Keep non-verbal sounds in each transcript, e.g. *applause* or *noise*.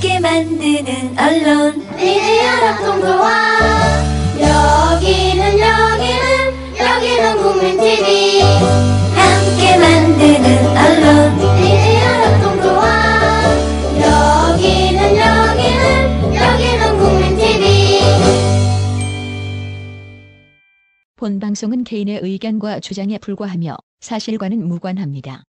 함께 만드는 언론. 미디어 협동조합 여기는 여기는 여기는 국민TV. 함께 만드는 언론. 미디어 협동조합 여기는 여기는 여기는 국민TV. 본 방송은 개인의 의견과 주장에 불과하며 사실과는 무관합니다.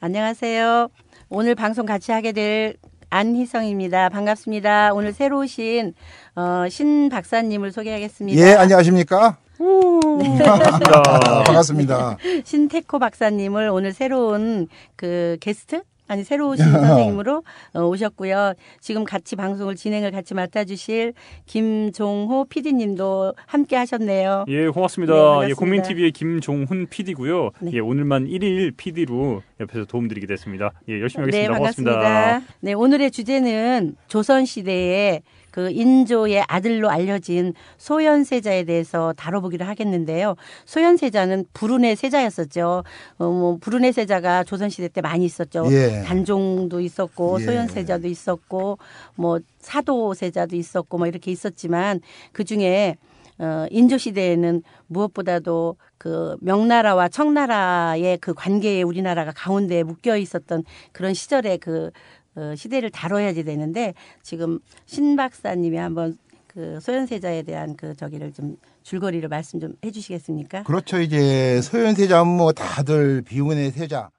안녕하세요. 오늘 방송 같이 하게 될 안희성입니다. 반갑습니다. 오늘 새로 오신 어, 신 박사님을 소개하겠습니다. 예, 안녕하십니까? *laughs* 반갑습니다. *laughs* 반갑습니다. 신태코 박사님을 오늘 새로운 그 게스트 아니 새로 *laughs* 오신 선생님으로 어, 오셨고요. 지금 같이 방송을 진행을 같이 맡아주실 김종호 PD님도 함께 하셨네요. 예, 고맙습니다. 네, 반갑습니다. 예, 국민 TV의 김종훈 PD고요. 네. 예, 오늘만 1일 PD로 옆에서 도움드리게 됐습니다. 예, 열심히 네, 하겠습니다. 반갑습니다. 고맙습니다. 네, 오늘의 주제는 조선 시대의 그 인조의 아들로 알려진 소현세자에 대해서 다뤄보기로 하겠는데요. 소현세자는 불운의 세자였었죠. 어, 뭐 불운의 세자가 조선 시대 때 많이 있었죠. 예. 단종도 있었고 예. 소현세자도 있었고 뭐 사도세자도 있었고 뭐 이렇게 있었지만 그 중에 어, 인조 시대에는 무엇보다도 그 명나라와 청나라의 그 관계에 우리나라가 가운데에 묶여 있었던 그런 시절의 그 어, 시대를 다뤄야지 되는데 지금 신 박사님이 한번 그 소현세자에 대한 그 저기를 좀 줄거리를 말씀 좀 해주시겠습니까? 그렇죠. 이제 소현세자 뭐 다들 비운의 세자.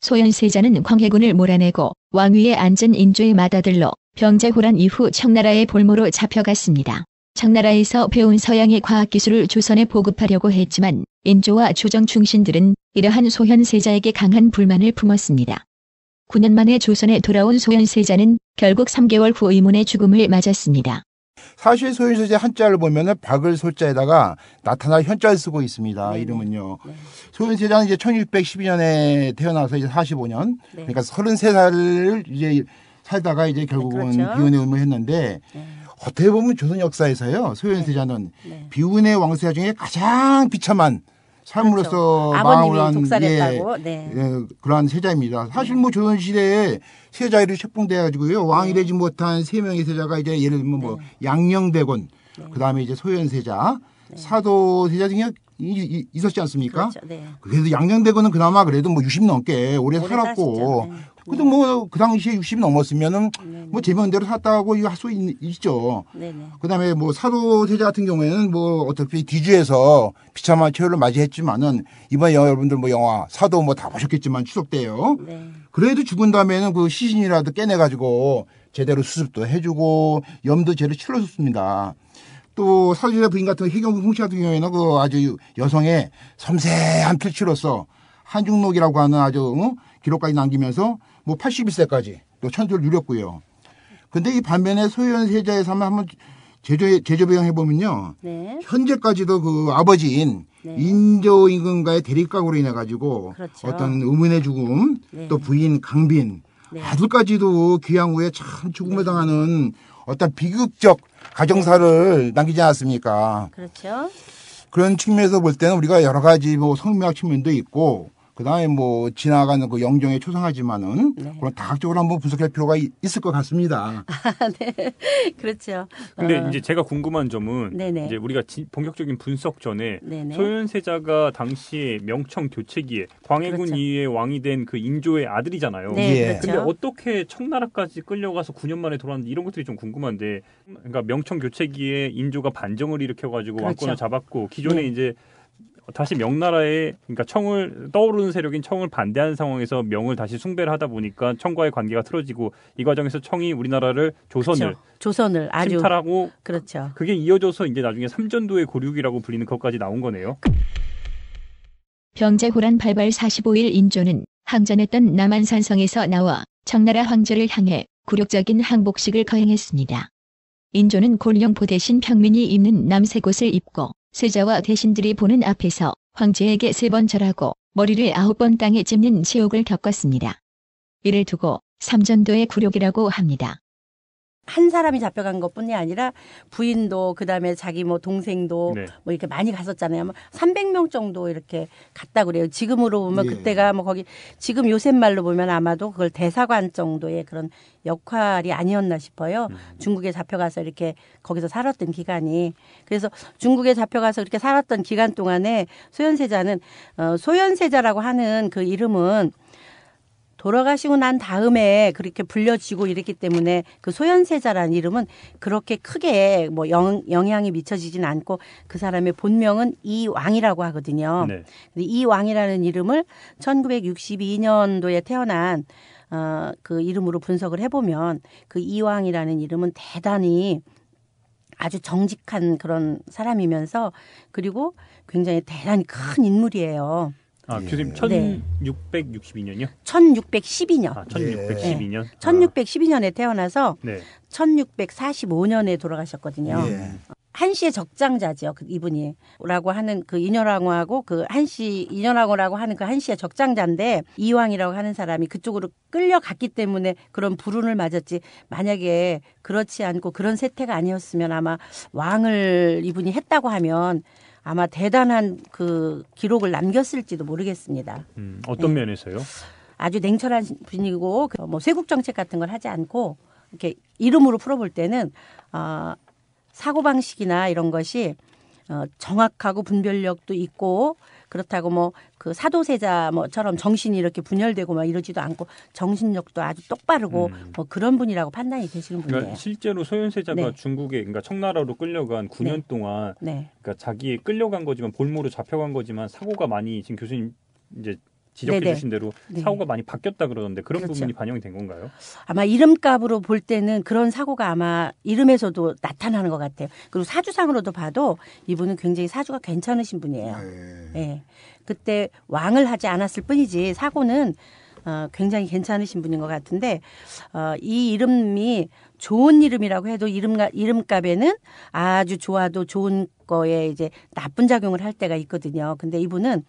소현세자는 광해군을 몰아내고 왕위에 앉은 인조의 맏아들로 병자호란 이후 청나라의 볼모로 잡혀갔습니다. 청나라에서 배운 서양의 과학기술을 조선에 보급하려고 했지만 인조와 조정 충신들은 이러한 소현세자에게 강한 불만을 품었습니다. 9년 만에 조선에 돌아온 소현세자는 결국 3개월 후 의문의 죽음을 맞았습니다. 사실 소현세자 한자를 보면은 박을 소자에다가 나타날 현자를 쓰고 있습니다. 네네. 이름은요. 네. 소현세자는 이제 1612년에 태어나서 이제 45년. 네. 그러니까 33살을 이제 살다가 이제 결국은 그렇죠. 비운의 의무를 했는데 네. 어떻게 보면 조선 역사에서요. 소현세자는 네. 비운의 왕세자 중에 가장 비참한 삶으로서 그렇죠. 마음을 아버님이 한 독살했다고. 예, 네. 예, 그러한 세자입니다. 사실 뭐 조선 시대에 세자일이 책봉돼 가지고요. 왕이 네. 되지 못한 세 명의 세자가 이제 예를 들면 뭐 양녕대군, 그다음에 이제 소현세자, 사도세자 등이 이- 이- 있었지 않습니까? 그렇죠. 네. 그래서 양녕대군은 그나마 그래도 뭐 60 넘게 오래 오래 살았고. 네. 그래도 뭐그 당시에 60 넘었으면은 네. 뭐 제명대로 살다고 이거 할수 있죠. 네. 네. 그다음에 뭐 사도세자 같은 경우에는 뭐 어차피 디주에서 비참한 최후를 맞이했지만은 이번 영화 여러분들 뭐 영화 사도 뭐 다 보셨겠지만 추석 때요. 네. 그래도 죽은 다음에는 그 시신이라도 깨내 가지고 제대로 수습도 해주고 염도 제대로 치러줬습니다. 또 사도세자 부인 같은 해경궁 홍씨 같은 경우에는 그 아주 여성의 섬세한 필치로서 한중록이라고 하는 아주 어? 기록까지 남기면서 뭐 81세까지 또 천수를 누렸고요. 근데 이 반면에 소현 세자의 삶을 한번 제조 제조 배경 해 보면요. 네. 현재까지도 그 아버지인 네. 인조 임금과의 대립각으로 인해 가지고 그렇죠. 어떤 의문의 죽음, 네. 또 부인 강빈, 네. 아들까지도 귀양 후에 참 죽음을 당하는 어떤 비극적 가정사를 남기지 않았습니까? 그렇죠. 그런 측면에서 볼 때는 우리가 여러 가지 뭐 성미학 측면도 있고 그다음에 뭐 지나가는 그 영정에 초상하지만은 네. 그런 다각적으로 한번 분석할 필요가 이- 있을 것 같습니다. *laughs* 네. 그렇죠. 근데 어, 이제 제가 궁금한 점은 네네. 이제 우리가 지- 본격적인 분석 전에 네네. 소현세자가 당시에 명청 교체기에 광해군 그렇죠. 이후에 왕이 된 그 인조의 아들이잖아요. 네, 예. 그렇죠. 근데 어떻게 청나라까지 끌려가서 9년 만에 돌아왔는지 이런 것들이 좀 궁금한데 그러니까 명청 교체기에 인조가 반정을 일으켜가지고 그렇죠. 왕권을 잡았고 기존에 네. 이제 다시 명나라에 그러니까 청을 떠오르는 세력인 청을 반대하는 상황에서 명을 다시 숭배를 하다 보니까 청과의 관계가 틀어지고 이 과정에서 청이 우리나라를 조선을 그렇죠. 조선을 아주 침탈하고 그렇죠. 그게 이어져서 이제 나중에 삼전도의 고륙이라고 불리는 것까지 나온 거네요. 병자호란 발발 45일 인조는 항전했던 남한산성에서 나와 청나라 황제를 향해 굴욕적인 항복식을 거행했습니다. 인조는 골룡포 대신 평민이 입는 남색 옷을 입고 세자와 대신들이 보는 앞에서 황제에게 세 번 절하고 머리를 아홉 번 땅에 짚는 치욕을 겪었습니다. 이를 두고 삼전도의 굴욕이라고 합니다. 한 사람이 잡혀간 것뿐이 아니라 부인도 그다음에 자기 뭐 동생도 네. 뭐 이렇게 많이 갔었잖아요. 뭐 300명 정도 이렇게 갔다 그래요. 지금으로 보면 예. 그때가 뭐 거기 지금 요새 말로 보면 아마도 그걸 대사관 정도의 그런 역할이 아니었나 싶어요. 중국에 잡혀가서 이렇게 거기서 살았던 기간이 그래서 중국에 잡혀가서 그렇게 살았던 기간 동안에 소현세자는 어, 소현세자라고 하는 그 이름은 돌아가시고 난 다음에 그렇게 불려지고 이랬기 때문에 그 소현세자라는 이름은 그렇게 크게 뭐 영, 영향이 미쳐지진 않고 그 사람의 본명은 이 왕이라고 하거든요. 네. 근데 이 왕이라는 이름을 1962년도에 태어난 어, 그 이름으로 분석을 해보면 그 이왕이라는 이름은 대단히 아주 정직한 그런 사람이면서 그리고 굉장히 대단히 큰 인물이에요. 아, 교수님 네. 1662년이요? 1612년. 아, 1612년. 1612년에 태어나서 네. 1645년에 돌아가셨거든요. 예. 한시의 적장자죠. 그 이분이 라고 하는 그 인현왕후하고 그 한시 인현왕후라고 하는 그 한시의 적장자인데 이왕이라고 하는 사람이 그쪽으로 끌려갔기 때문에 그런 불운을 맞았지. 만약에 그렇지 않고 그런 세태가 아니었으면 아마 왕을 이분이 했다고 하면 아마 대단한 그 기록을 남겼을지도 모르겠습니다. 음, 어떤 네. 면에서요? 아주 냉철한 분이고 그뭐 쇄국 정책 같은 걸 하지 않고 이렇게 이름으로 풀어볼 때는 어, 사고 방식이나 이런 것이 어, 정확하고 분별력도 있고 그렇다고 뭐 그 사도세자 뭐처럼 정신이 이렇게 분열되고 막 이러지도 않고 정신력도 아주 똑바르고 음. 뭐 그런 분이라고 판단이 되시는 분이에요. 그러니까 실제로 소현세자가 네. 중국에 그러니까 청나라로 끌려간 9년 네. 동안 네. 그러니까 자기 끌려간 거지만 볼모로 잡혀간 거지만 사고가 많이 지금 교수님 이제 지적해 네네. 주신 대로 네. 사고가 많이 바뀌었다 그러던데 그런 그렇죠. 부분이 반영이 된 건가요? 아마 이름값으로 볼 때는 그런 사고가 아마 이름에서도 나타나는 것 같아요. 그리고 사주상으로도 봐도 이분은 굉장히 사주가 괜찮으신 분이에요. 예. 예. 그때 왕을 하지 않았을 뿐이지 사고는 어, 굉장히 괜찮으신 분인 것 같은데 어, 이 이름이 좋은 이름이라고 해도 이름 이름값에는 아주 좋아도 좋은 거에 이제 나쁜 작용을 할 때가 있거든요. 근데 이분은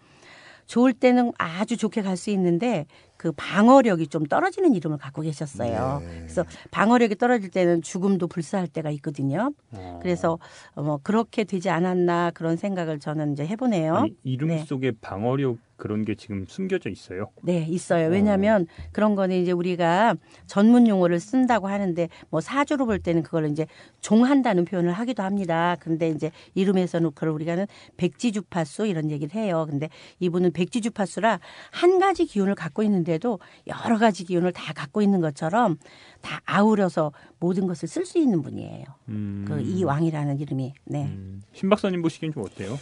좋을 때는 아주 좋게 갈 수 있는데 그 방어력이 좀 떨어지는 이름을 갖고 계셨어요. 네. 그래서 방어력이 떨어질 때는 죽음도 불사할 때가 있거든요. 어. 그래서 어, 뭐 그렇게 되지 않았나 그런 생각을 저는 이제 해보네요. 아니, 이름 네. 속에 방어력 그런 게 지금 숨겨져 있어요. 네, 있어요. 왜냐하면 그런 거는 이제 우리가 전문 용어를 쓴다고 하는데 뭐 사주로 볼 때는 그걸 이제 종한다는 표현을 하기도 합니다. 근데 이제 이름에서는 그걸 우리가는 백지주파수 이런 얘기를 해요. 근데 이분은 백지주파수라 한 가지 기운을 갖고 있는데도 여러 가지 기운을 다 갖고 있는 것처럼 다 아우려서 모든 것을 쓸 수 있는 분이에요. 음. 그 이 왕이라는 이름이. 네. 음. 신 박사님 보시기엔 좀 어때요?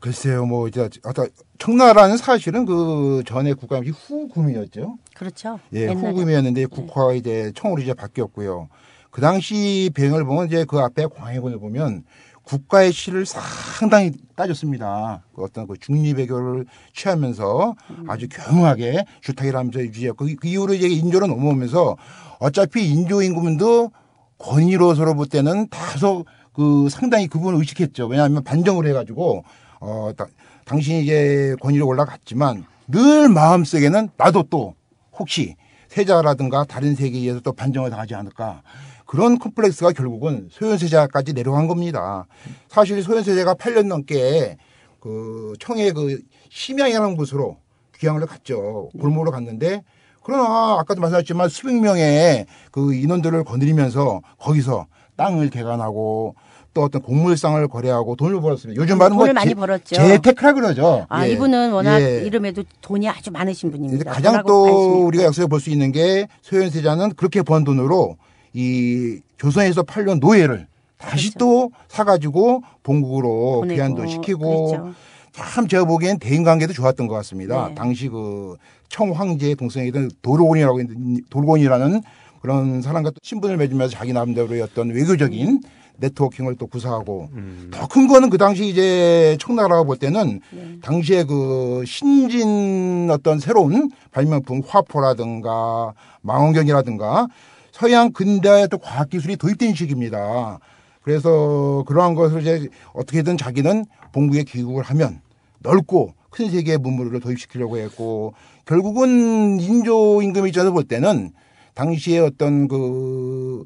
글쎄요, 뭐 이제 아까 청나라는 사실은 그 전에 국가임시 후금이었죠. 그렇죠. 예, 옛날에. 네. 후금이었는데 국화가 이제 청으로 이제 바뀌었고요. 그 당시 배경을 보면 이제 그 앞에 광해군을 보면 국가의 시를 상당히 따졌습니다. 그 어떤 그 중립외교를 취하면서 음. 아주 겸허하게 주탁이라 하면서 유지했고 그 이후로 이제 인조로 넘어오면서 어차피 인조 임금도 권위로서로 볼 때는 다소 그 상당히 그분을 의식했죠. 왜냐하면 반정을 해가지고 어 다- 당신이 이제 권위로 올라갔지만 늘 마음속에는 나도 또 혹시 세자라든가 다른 세계에 의해서 또 반정을 당하지 않을까 그런 컴플렉스가 결국은 소현세자까지 내려간 겁니다. 사실 소현세자가 8년 넘게 그 청의 그 심양이라는 곳으로 귀향을 갔죠. 골목으로 갔는데 그러나 아까도 말씀하셨지만 수백 명의 그 인원들을 거느리면서 거기서 땅을 개간하고 또 어떤 곡물상을 거래하고 돈을 벌었습니다. 요즘 말은 뭐 돈을 많이 재- 벌었죠. 재테크라 그러죠. 아, 예. 이분은 워낙 예. 이름에도 돈이 아주 많으신 분입니다. 가장 또 관심이 우리가 역사에 볼 수 있는 게 소현세자는 그렇게 번 돈으로 이 조선에서 팔려온 노예를 다시 그렇죠. 또 사가지고 본국으로 귀환도 시키고 그렇죠. 참 제가 보기엔 대인 관계도 좋았던 것 같습니다. 네. 당시 그 청황제의 동생이던 도로곤이라고 있는 도로곤이라는 그런 사람과 또 친분을 맺으면서 자기 나름대로의 어떤 외교적인 네트워킹을 또 구사하고 음. 더큰 거는 그 당시 이제 청나라가 볼 때는 네. 당시에 그 신진 어떤 새로운 발명품 화포라든가 망원경이라든가 서양 근대의 또 과학기술이 도입된 시기입니다. 그래서 그러한 것을 이제 어떻게든 자기는 본국에 귀국을 하면 넓고 큰 세계의 문물을 도입시키려고 했고 결국은 인조 임금 입장에서 볼 때는 당시에 어떤 그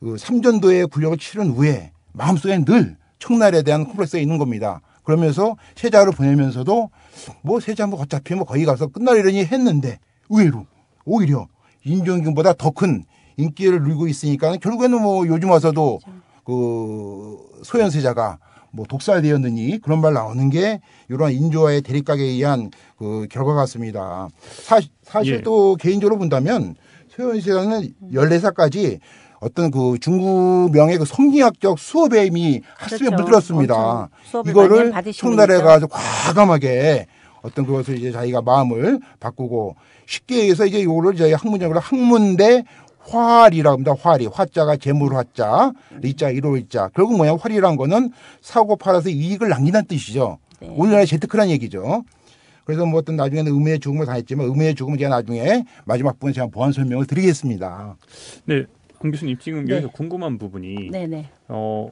그 삼전도의 굴력을 치른 후에 마음속에 늘 청날에 대한 콤플렉스가 있는 겁니다. 그러면서 세자를 보내면서도 뭐 세자 뭐 어차피 뭐 거기 가서 끝나려니 했는데 의외로 오히려 인종균보다 더 큰 인기를 누리고 있으니까 결국에는 뭐 요즘 와서도 그 소현세자가 뭐 독살되었느니 그런 말 나오는 게 이러한 인조와의 대립각에 의한 그 결과 같습니다. 사, 사실 예. 또 개인적으로 본다면 소현세자는 14살까지 어떤 그 중국명의 그 성리학적 수업에 이미 학습에 그렇죠. 물들었습니다. 이거를 청달에. 가서 과감하게 어떤 그것을 이제 자기가 마음을 바꾸고 쉽게 얘기해서 이제 이거를 저희 학문적으로 학문대 활이라고 합니다. 활이 화자가 재물 화자, 리자 이로일자. 결국 뭐냐 활이란 거는 사고 팔아서 이익을 남긴다는 뜻이죠. 네. 오늘날의 재테크란 얘기죠. 그래서 뭐 어떤 나중에는 의미의 죽음을 당했지만 의미의 죽음은 제가 나중에 마지막 부분 제가 보완 설명을 드리겠습니다. 네, 황 교수님 지금 네. 여기서 궁금한 부분이 네네. 어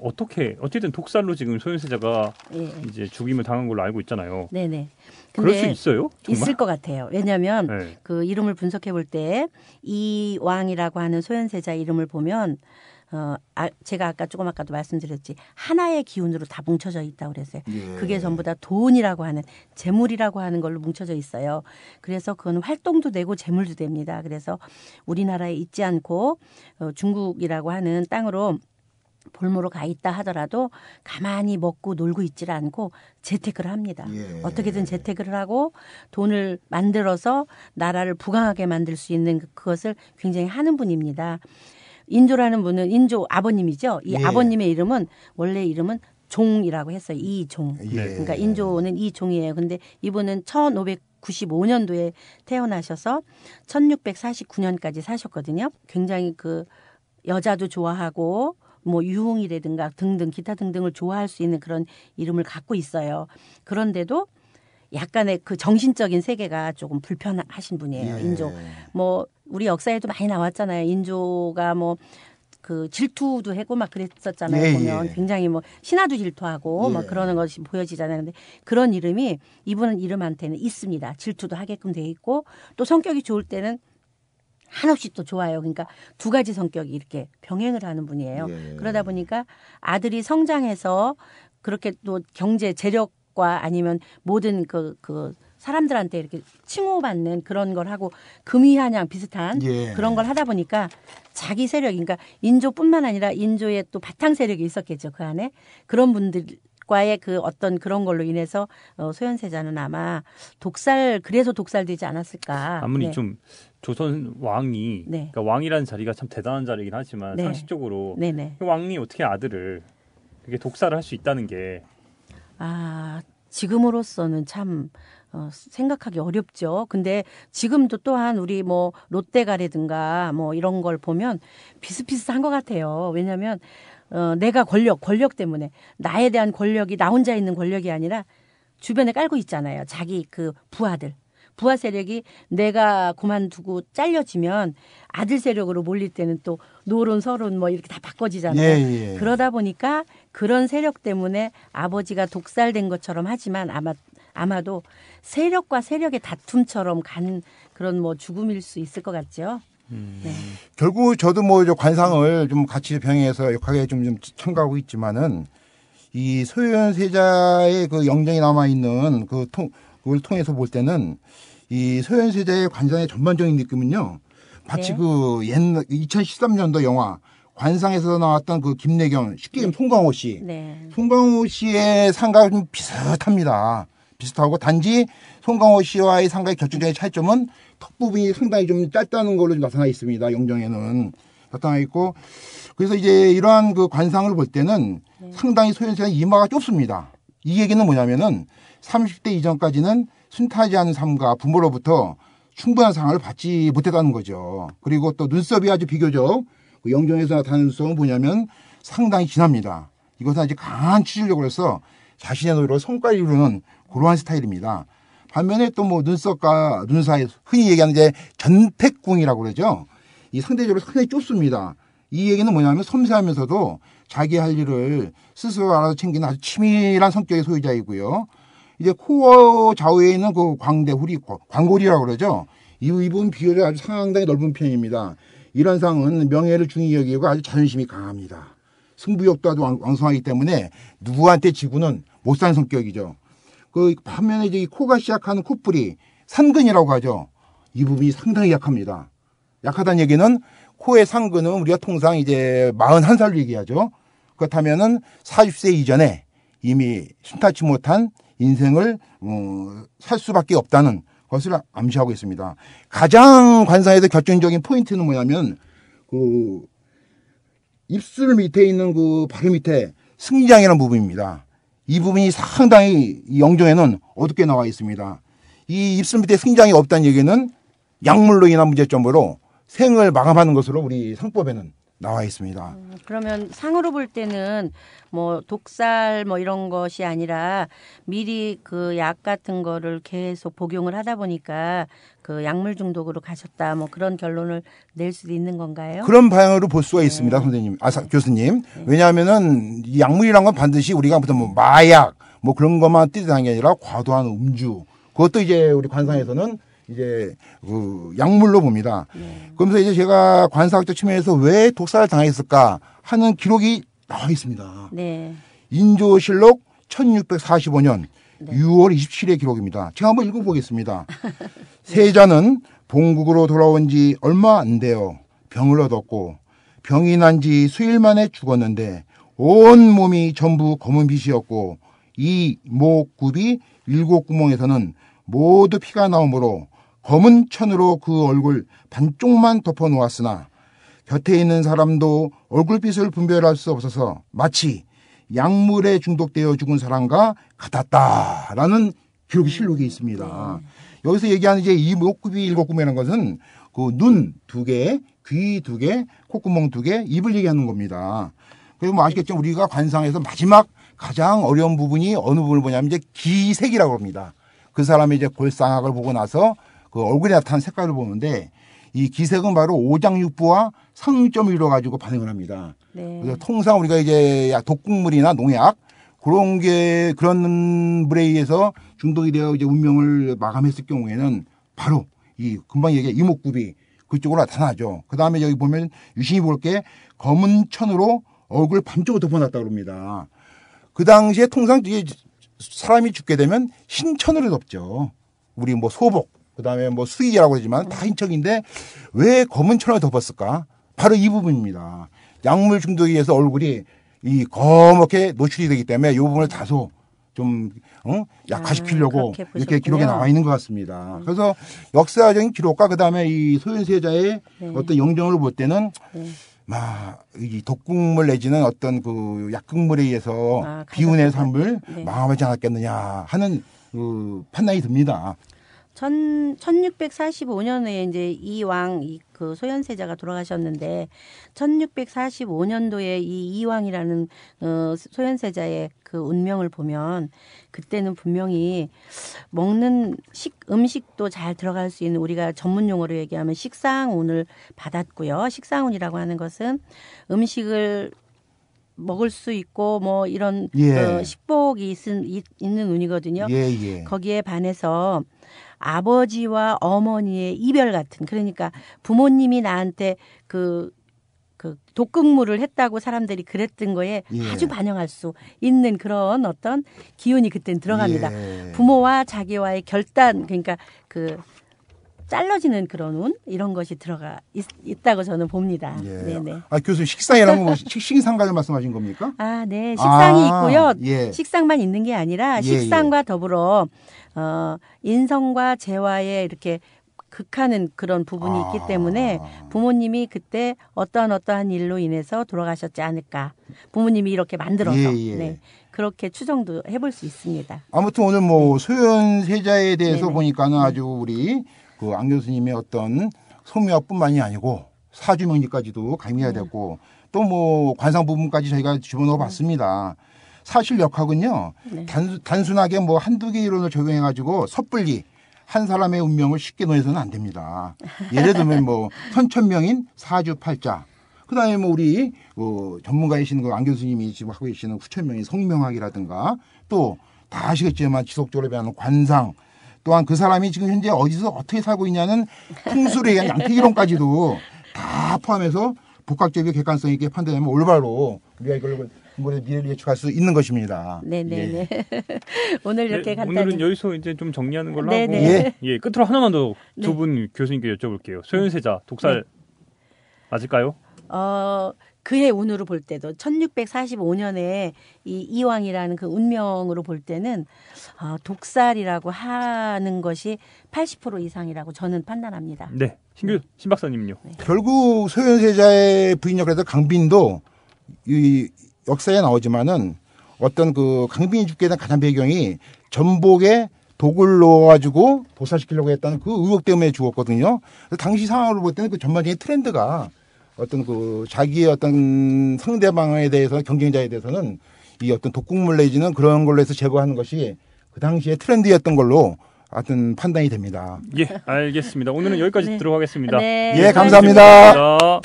어떻게 어쨌든 독살로 지금 소현세자가 예. 이제 죽임을 당한 걸로 알고 있잖아요. 네네. 그럴 수 있어요? 정말? 있을 것 같아요. 왜냐하면 네. 그 이름을 분석해 볼 때 이 왕이라고 하는 소현세자 이름을 보면 어 아, 제가 아까 조금 아까도 말씀드렸지 하나의 기운으로 다 뭉쳐져 있다고 그랬어요. 예. 그게 전부 다 돈이라고 하는 재물이라고 하는 걸로 뭉쳐져 있어요. 그래서 그건 활동도 되고 재물도 됩니다. 그래서 우리나라에 있지 않고 어, 중국이라고 하는 땅으로 볼모로 가 있다 하더라도 가만히 먹고 놀고 있지를 않고 재테크를 합니다. 예. 어떻게든 재테크를 하고 돈을 만들어서 나라를 부강하게 만들 수 있는 그- 그것을 굉장히 하는 분입니다. 인조라는 분은 인조 아버님이죠. 이 예. 아버님의 이름은 원래 이름은 종이라고 했어요. 이종. 예. 그러니까 인조는 이종이에요. 근데 이분은 1595년도에 태어나셔서 1649년까지 사셨거든요. 굉장히 그 여자도 좋아하고 뭐 유흥이라든가 등등 기타 등등을 좋아할 수 있는 그런 이름을 갖고 있어요. 그런데도 약간의 그 정신적인 세계가 조금 불편하신 분이에요. 예. 인조. 뭐 우리 역사에도 많이 나왔잖아요. 인조가 뭐그 질투도 하고 막 그랬었잖아요. 예, 보면 예. 굉장히 뭐 신하도 질투하고 예. 막 그러는 것이 보여지잖아요. 근데 그런 이름이 이분은 이름한테는 있습니다. 질투도 하게끔 돼 있고 또 성격이 좋을 때는 한없이 또 좋아요. 그러니까 두 가지 성격이 이렇게 병행을 하는 분이에요. 예. 그러다 보니까 아들이 성장해서 그렇게 또 경제 재력 과 아니면 모든 그, 그 사람들한테 이렇게 칭호받는 그런 걸 하고 금이한양 비슷한 예. 그런 걸 하다 보니까 자기 세력, 그러니까 인조뿐만 아니라 인조의 또 바탕 세력이 있었겠죠 그 안에 그런 분들 과의 그 어떤 그런 걸로 인해서 어, 소현세자는 아마 독살 그래서 독살되지 않았을까. 아무리 네. 좀 조선 왕이 네. 그러니까 왕이라는 자리가 참 대단한 자리긴 하지만 네. 상식적으로 네네. 그 왕이 어떻게 아들을 이렇게 독살을 할 수 있다는 게 아, 지금으로서는 참 어, 생각하기 어렵죠. 근데 지금도 또한 우리 뭐 롯데가라든가 뭐 이런 걸 보면 비슷비슷한 것 같아요. 왜냐하면 어, 내가 권력, 권력 때문에 나에 대한 권력이 나 혼자 있는 권력이 아니라 주변에 깔고 있잖아요. 자기 그 부하들. 부하 세력이 내가 그만두고 잘려지면 아들 세력으로 몰릴 때는 또 노론 서론 뭐 이렇게 다 바꿔지잖아요. 예, 예. 그러다 보니까 그런 세력 때문에 아버지가 독살된 것처럼 하지만 아마 아마도 세력과 세력의 다툼처럼 간 그런 뭐 죽음일 수 있을 것 같죠. 네. 결국 저도 뭐저 관상을 좀 같이 병행해서 역하게 좀, 좀 참가하고 있지만은 이 소유연 세자의 그 영정이 남아 있는 그 통, 그걸 통해서 볼 때는 이 소유연 세자의 관상의 전반적인 느낌은요. 마치 네. 그 옛날 2013년도 영화 관상에서 나왔던 그 김래경 쉽게 얘기하면 송강호 씨. 네. 송강호 씨의 상가 좀 비슷합니다. 비슷하고 단지 송강호 씨와의 상가의 결정적인 차이점은 턱 부분이 상당히 좀 짧다는 걸로 좀 나타나 있습니다. 영정에는 나타나 있고 그래서 이제 이러한 그 관상을 볼 때는 상당히 소현세는 이마가 좁습니다. 이 얘기는 뭐냐면은 30대 이전까지는 순탄하지 않은 삶과 부모로부터 충분한 상을 받지 못했다는 거죠. 그리고 또 눈썹이 아주 비교적 그 영정에서 나타나는 눈썹은 뭐냐면 상당히 진합니다. 이것은 아주 강한 추진력으로 해서 자신의 노래로 성과를 이루는 그러한 스타일입니다. 반면에 또 뭐 눈썹과 눈 사이 흔히 얘기하는 이제 전택궁이라고 그러죠. 이 상대적으로 상당히 좁습니다. 이 얘기는 뭐냐면 섬세하면서도 자기 할 일을 스스로 알아서 챙기는 아주 치밀한 성격의 소유자이고요. 이제 코어 좌우에 있는 그 광대, 후리, 광골이라고 그러죠. 이 부분 비율이 아주 상당히 넓은 편입니다. 이런 상은 명예를 중히 여기고 아주 자존심이 강합니다. 승부욕도 아주 왕- 왕성하기 때문에 누구한테 지구는 못 사는 성격이죠. 그 반면에 이 코가 시작하는 콧불이 산근이라고 하죠. 이 부분이 상당히 약합니다. 약하다는 얘기는 코의 상근은 우리가 통상 이제 41살로 얘기하죠. 그렇다면은 40세 이전에 이미 순탄치 못한 인생을 어, 살 수밖에 없다는 것을 암시하고 있습니다. 가장 관상에서 결정적인 포인트는 뭐냐면 그 입술 밑에 있는 그 바로 밑에 승장이라는 부분입니다. 이 부분이 상당히 이 영정에는 어둡게 나와 있습니다. 이 입술 밑에 승장이 없다는 얘기는 약물로 인한 문제점으로 생을 마감하는 것으로 우리 상법에는 나와 있습니다. 그러면 상으로 볼 때는 뭐 독살 뭐 이런 것이 아니라 미리 그 약 같은 거를 계속 복용을 하다 보니까 그 약물 중독으로 가셨다 뭐 그런 결론을 낼 수도 있는 건가요? 그런 방향으로 볼 수가 있습니다, 선생님. 아, 사- 교수님. 왜냐하면은 이 약물이란 건 반드시 우리가 무슨 뭐 마약 뭐 그런 것만 뜻하는 게 아니라 과도한 음주. 그것도 이제 우리 관상에서는 이제 그 약물로 봅니다. 그러면서 이제 제가 관사학적 측면에서 왜 독살을 당했을까 하는 기록이 나와 있습니다. 네. 인조실록 1645년 6월 27일 기록입니다. 제가 한번 읽어보겠습니다. *laughs* 세자는 본국으로 돌아온 지 얼마 안 돼요. 병을 얻었고 병이 난 지 수일 만에 죽었는데 온 몸이 전부 검은 빛이었고 이 목굽이 일곱 구멍에서는 모두 피가 나오므로 검은 천으로 그 얼굴 반쪽만 덮어 놓았으나 곁에 있는 사람도 얼굴빛을 분별할 수 없어서 마치 약물에 중독되어 죽은 사람과 같았다라는 기록이 실록이 있습니다. 여기서 얘기하는 이제 이 목구비 일곱구멍이라는 것은 그 눈 두 개, 귀 두 개, 콧구멍 두 개, 입을 얘기하는 겁니다. 그리고 뭐 아시겠죠? 우리가 관상에서 마지막 가장 어려운 부분이 어느 부분을 보냐면 이제 기색이라고 합니다. 그 사람의 이제 골상학을 보고 나서 그 얼굴에 나타난 색깔을 보는데 이 기색은 바로 오장육부와 상점을 이루어 가지고 반응을 합니다. 네. 그래서 통상 우리가 이제 약 독극물이나 농약 그런 게 그런 물에 의해서 중독이 되어 이제 운명을 마감했을 경우에는 바로 이 금방 얘기한 이목구비 그쪽으로 나타나죠. 그 다음에 여기 보면 유심히 볼 게 검은 천으로 얼굴 반쪽을 덮어놨다고 합니다. 그 당시에 통상 이게 사람이 죽게 되면 흰 천으로 덮죠. 우리 뭐 소복, 그 다음에 뭐 수의라고 하지만 다 흰천인데 왜 검은 천을 덮었을까? 바로 이 부분입니다. 약물 중독에 의해서 얼굴이 이 검게 노출이 되기 때문에 이 부분을 다소 좀 어? 약화시키려고 그렇게 이렇게 기록에. 나와 있는 것 같습니다. 그래서 역사적인 기록과 그다음에 이 소현세자의 네. 어떤 영정을 볼 때는 네. 막, 이 독극물 내지는 어떤 그 약극물에 의해서 아, 비운의. 삶을 네. 마감하지 않았겠느냐 하는 그 판단이 듭니다. 천, 1645년에 이제 이 왕, 이그 소현세자가 돌아가셨는데, 1645년도에 이 이왕이라는 어, 소현세자의 그 운명을 보면, 그때는 분명히 먹는 식, 음식도 잘 들어갈 수 있는 우리가 전문 용어로 얘기하면 식상운을 받았고요. 식상운이라고 하는 것은 음식을 먹을 수 있고 뭐 이런 예. 어, 식복이 있은, 있, 있는 운이거든요. 예, 예. 거기에 반해서 아버지와 어머니의 이별 같은 그러니까 부모님이 나한테 그, 그 독극물을 했다고 사람들이 그랬던 거에 예. 아주 반영할 수 있는 그런 어떤 기운이 그땐 들어갑니다. 예. 부모와 자기와의 결단 그러니까 그 잘라지는 그런 운 이런 것이 들어가 있, 다고 저는 봅니다. 예. 네네. 아, 교수님, 식상이라는 건 식- 식신상가를 말씀하신 겁니까? 아, 네. 식상이 아, 있고요. 예. 식상만 있는 게 아니라 예, 식상과 더불어 어 인성과 재화에 이렇게 극하는 그런 부분이 아. 있기 때문에 부모님이 그때 어떠한 어떠한 일로 인해서 돌아가셨지 않을까. 부모님이 이렇게 만들어서 예, 예. 네. 그렇게 추정도 해볼 수 있습니다. 아무튼 오늘 뭐 소현 세자에 대해서 네네. 보니까는 아주 우리 그 안 교수님의 어떤 소묘뿐만이 아니고 사주명리까지도 가미해야 되고 또 뭐 관상 부분까지 저희가 집어넣어 봤습니다. 사실 역학은요 네. 단수, 단순하게 뭐 한두 개 이론을 적용해 가지고 섣불리 한 사람의 운명을 쉽게 놓아서는 안 됩니다. 예를 들면 뭐 *laughs* 선천명인 사주팔자 그다음에 뭐 우리 그 전문가이신 그안 교수님이 지금 하고 계시는 후천명인 성명학이라든가 또 다 아시겠지만 지속적으로 배하는 관상 또한 그 사람이 지금 현재 어디서 어떻게 살고 있냐는 풍수를 위한 *laughs* 양태이론까지도 다다 포함해서 복합적이고 객관성 있게 판단하면 올바로 우리가 이걸 뭐 미래를 예측할 수 있는 것입니다. 네네네. *laughs* 오늘 이렇게 네, 간단히 오늘은 여기서 이제 좀 정리하는 걸로 네네. 하고 예. 예 끝으로 하나만 더 네. 두분 교수님께 여쭤볼게요. 소현세자 독살 맞을까요? 어, 그의 운으로 볼 때도 1645년에 이 이왕이라는 그 운명으로 볼 때는 어, 독살이라고 하는 것이 80% 이상이라고 저는 판단합니다. 네, 신규 신 박사님은요. 결국 소현세자의 부인 역할에서 강빈도 이 역사에 나오지만은 어떤 그 강빈이 죽게 된 가장 배경이 전복에 독을 넣어가지고 도살시키려고 했다는 그 의혹 때문에 죽었거든요. 그래서 당시 상황으로 볼 때는 그 전반적인 트렌드가 어떤 그 자기의 어떤 상대방에 대해서 경쟁자에 대해서는 이 어떤 독국물 내지는 그런 걸로 해서 제거하는 것이 그 당시의 트렌드였던 걸로 하여튼 판단이 됩니다. 예, 알겠습니다. 오늘은 여기까지 네. 듣도록 하겠습니다. 네. 예, 감사합니다. 감사합니다.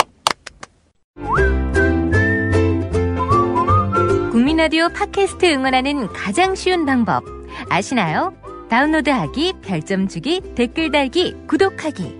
국민 라디오 팟캐스트 응원하는 가장 쉬운 방법 아시나요? 다운로드하기, 별점 주기, 댓글 달기, 구독하기.